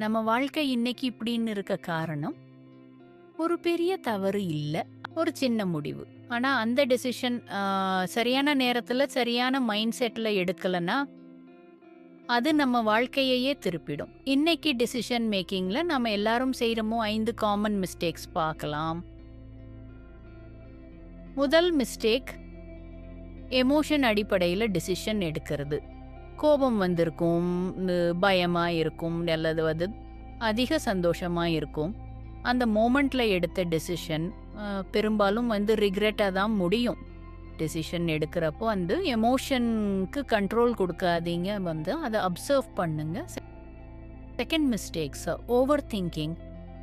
நம்ம வாழ்க்கை இன்னைக்கு இப்படின்னு இருக்க காரணம் ஒரு பெரிய தவறு இல்லை ஒரு சின்ன முடிவு. ஆனால் அந்த டெசிஷன் சரியான நேரத்தில் சரியான மைண்ட் செட்டில் எடுக்கலன்னா அது நம்ம வாழ்க்கையையே திருப்பிடும். இன்னைக்கு டெசிஷன் மேக்கிங்கில் நம்ம எல்லாரும் செய்கிறோமோ ஐந்து காமன் மிஸ்டேக்ஸ் பார்க்கலாம். முதல் மிஸ்டேக் எமோஷன் அடிப்படையில் டெசிஷன் எடுக்கிறது. கோபம் வந்திருக்கும், பயமாக இருக்கும், நல்லது வந்து அதிக சந்தோஷமாக இருக்கும். அந்த மோமெண்ட்டில் எடுத்த டெசிஷன் பெரும்பாலும் வந்து ரிக்ரெட்டாக தான் முடியும். டெசிஷன் எடுக்கிறப்போ வந்து எமோஷனுக்கு கண்ட்ரோல் கொடுக்காதீங்க வந்து அதை அப்சர்வ் பண்ணுங்க. Second mistakes over thinking.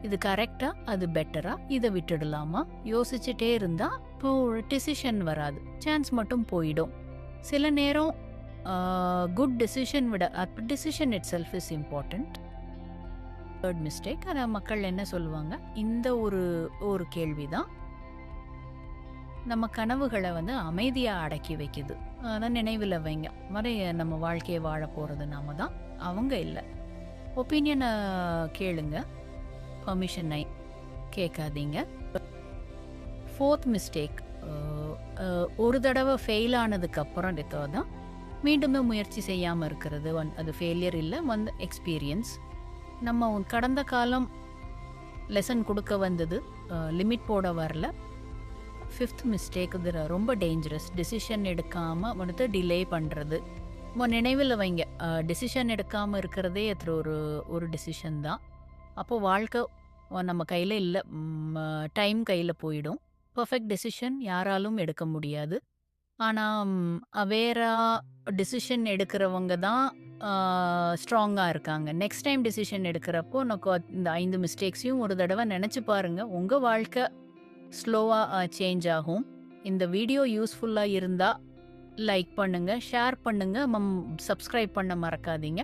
இது கரெக்டாக அது பெட்டரா? இதை விட்டுடலாமா? யோசிச்சுட்டே இருந்தால் இப்போ டெசிஷன் வராது. சான்ஸ் மட்டும் போயிடும். சில நேரம் குட் டெசிஷன் விட up decision itself is important third mistake ஆனால் மக்கள் என்ன சொல்லுவாங்க? இந்த ஒரு ஒரு கேள்வி தான். நம்ம கனவுகளை வந்து அமைதியாக அடக்கி வைக்குது. அதான் நினைவில் வைங்க. மறைய நம்ம வாழ்க்கையை வாழப் போகிறது நாம தான். அவங்க இல்லை ஒப்பீனியனை கேளுங்க. பர்மிஷனை கேட்காதீங்க. ஃபோர்த் மிஸ்டேக் ஒரு தடவை ஃபெயில் ஆனதுக்கப்புறம் தான் மீண்டுமே முயற்சி செய்யாமல் இருக்கிறது. ஒன் அது ஃபெயிலியர் இல்லை வந்து எக்ஸ்பீரியன்ஸ். நம்ம கடந்த காலம் லெசன் கொடுக்க வந்தது. லிமிட் போட வரல. ஃபிஃப்த் மிஸ்டேக் இது ரொம்ப டேஞ்சரஸ். டெசிஷன் எடுக்காமல் வந்துட்டு டிலே பண்ணுறது உங்க நினைவில் வைங்க. டிசிஷன் டெசிஷன் இருக்கிறதே எத்தனை ஒரு ஒரு டெசிஷன் தான். அப்போது வாழ்க்கை நம்ம கையில் இல்லை டைம் கையில் போயிடும். பர்ஃபெக்ட் டெசிஷன் யாராலும் எடுக்க முடியாது. ஆனால் அவேரா டிசிஷன் எடுக்கிறவங்க தான் ஸ்ட்ராங்காக இருக்காங்க. நெக்ஸ்ட் டைம் டிசிஷன் எடுக்கிறப்போ நொக்க இந்த ஐந்து மிஸ்டேக்ஸையும் ஒரு தடவை நினச்சி பாருங்கள் உங்கள் வாழ்க்கை ஸ்லோவாக சேஞ்ச் ஆகும். இந்த வீடியோ யூஸ்ஃபுல்லாக இருந்தால் லைக் பண்ணுங்கள் ஷேர் பண்ணுங்கள் மம் சப்ஸ்கிரைப் பண்ண மறக்காதீங்க.